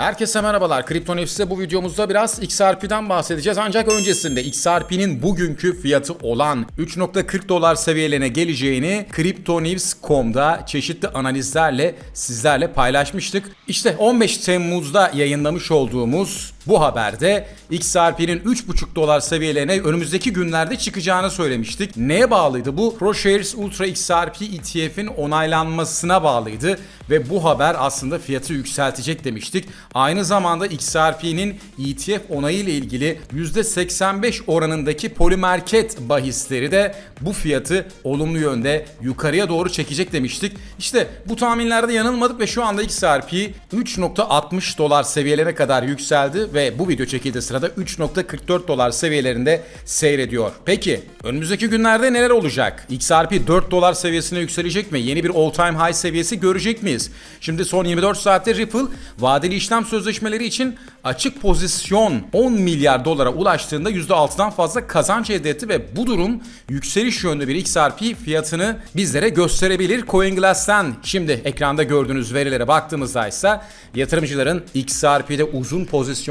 Herkese merhabalar. Kripto Nefs'te bu videomuzda biraz XRP'den bahsedeceğiz. Ancak öncesinde XRP'nin bugünkü fiyatı olan 3.40 dolar seviyelerine geleceğini CryptoNews.com'da çeşitli analizlerle sizlerle paylaşmıştık. İşte 15 Temmuz'da yayınlamış olduğumuz bu haberde XRP'nin 3.5 dolar seviyelerine önümüzdeki günlerde çıkacağını söylemiştik. Neye bağlıydı bu? ProShares Ultra XRP ETF'in onaylanmasına bağlıydı ve bu haber aslında fiyatı yükseltecek demiştik. Aynı zamanda XRP'nin ETF onayı ile ilgili %85 oranındaki polimarket bahisleri de bu fiyatı olumlu yönde yukarıya doğru çekecek demiştik. İşte bu tahminlerde yanılmadık ve şu anda XRP 3.60 dolar seviyelerine kadar yükseldi ve bu video çekildiği sırada 3.44 dolar seviyelerinde seyrediyor. Peki önümüzdeki günlerde neler olacak? XRP 4 dolar seviyesine yükselecek mi? Yeni bir all time high seviyesi görecek miyiz? Şimdi son 24 saatte Ripple vadeli işlem sözleşmeleri için açık pozisyon 10 milyar dolara ulaştığında %6'dan fazla kazanç elde etti ve bu durum yükseliş yönlü bir XRP fiyatını bizlere gösterebilir. CoinGlass'ten şimdi ekranda gördüğünüz verilere baktığımızda ise yatırımcıların XRP'de uzun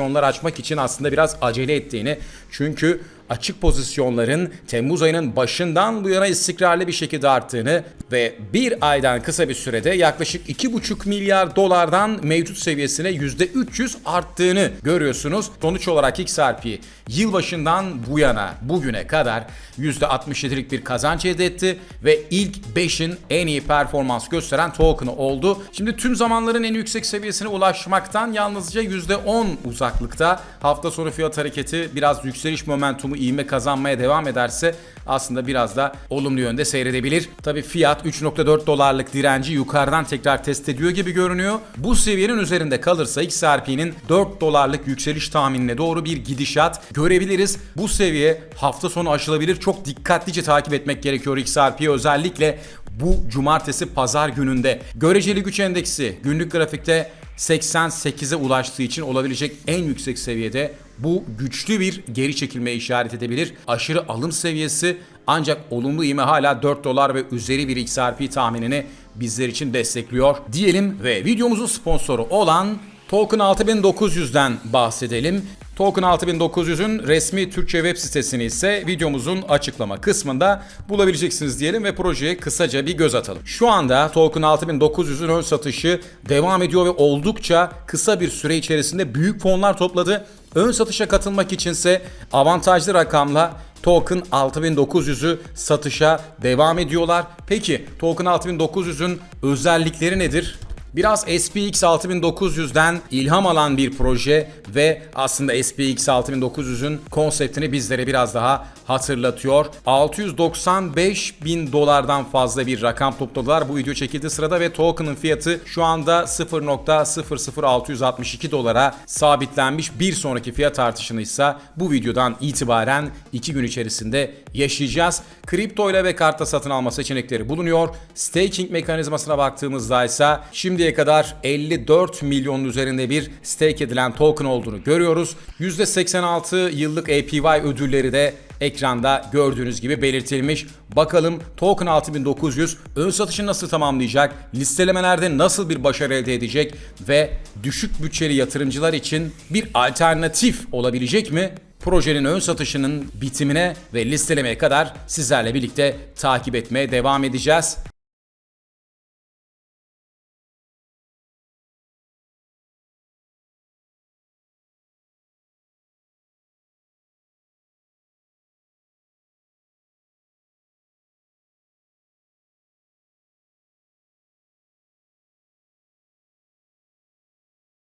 pozisyonlar açmak için aslında biraz acele ettiğini çünkü açık pozisyonların Temmuz ayının başından bu yana istikrarlı bir şekilde arttığını ve bir aydan kısa bir sürede yaklaşık 2,5 milyar dolardan mevcut seviyesine %300 arttığını görüyorsunuz. Sonuç olarak XRP yılbaşından bu yana bugüne kadar %67'lik bir kazanç elde etti ve ilk 5'in en iyi performans gösteren token'ı oldu. Şimdi tüm zamanların en yüksek seviyesine ulaşmaktan yalnızca %10 uzaklıkta. Hafta sonu fiyat hareketi biraz yükseliş momentumu ivme kazanmaya devam ederse aslında biraz da olumlu yönde seyredebilir. Tabi fiyat 3.4 dolarlık direnci yukarıdan tekrar test ediyor gibi görünüyor. Bu seviyenin üzerinde kalırsa XRP'nin 4 dolarlık yükseliş tahminine doğru bir gidişat görebiliriz. Bu seviye hafta sonu aşılabilir. Çok dikkatlice takip etmek gerekiyor XRP'yi özellikle bu cumartesi pazar gününde. Göreceli güç endeksi günlük grafikte 88'e ulaştığı için olabilecek en yüksek seviyede bu güçlü bir geri çekilme işaret edebilir. Aşırı alım seviyesi ancak olumlu ivme hala 4 dolar ve üzeri bir XRP tahminini bizler için destekliyor diyelim ve videomuzun sponsoru olan Token 6900'den bahsedelim. Token 6900'ün resmi Türkçe web sitesini ise videomuzun açıklama kısmında bulabileceksiniz diyelim ve projeye kısaca bir göz atalım. Şu anda Token 6900'ün ön satışı devam ediyor ve oldukça kısa bir süre içerisinde büyük fonlar topladı. Ön satışa katılmak içinse avantajlı rakamla Token 6900'ü satışa devam ediyorlar. Peki Token 6900'ün özellikleri nedir? Biraz SPX 6900'den ilham alan bir proje ve aslında SPX 6900'ün konseptini bizlere biraz daha hatırlatıyor. 695 bin dolardan fazla bir rakam topladılar bu video çekildiği sırada ve token'ın fiyatı şu anda 0.00662 dolara sabitlenmiş. Bir sonraki fiyat artışını ise bu videodan itibaren 2 gün içerisinde yaşayacağız. Kripto ile ve kartta satın alma seçenekleri bulunuyor. Staking mekanizmasına baktığımızda ise şimdiye kadar 54 milyonun üzerinde bir stake edilen token olduğunu görüyoruz. %86 yıllık APY ödülleri de ekranda gördüğünüz gibi belirtilmiş. Bakalım Token 6900 ön satışı nasıl tamamlayacak? Listelemelerde nasıl bir başarı elde edecek? Ve düşük bütçeli yatırımcılar için bir alternatif olabilecek mi? Projenin ön satışının bitimine ve listelemeye kadar sizlerle birlikte takip etmeye devam edeceğiz.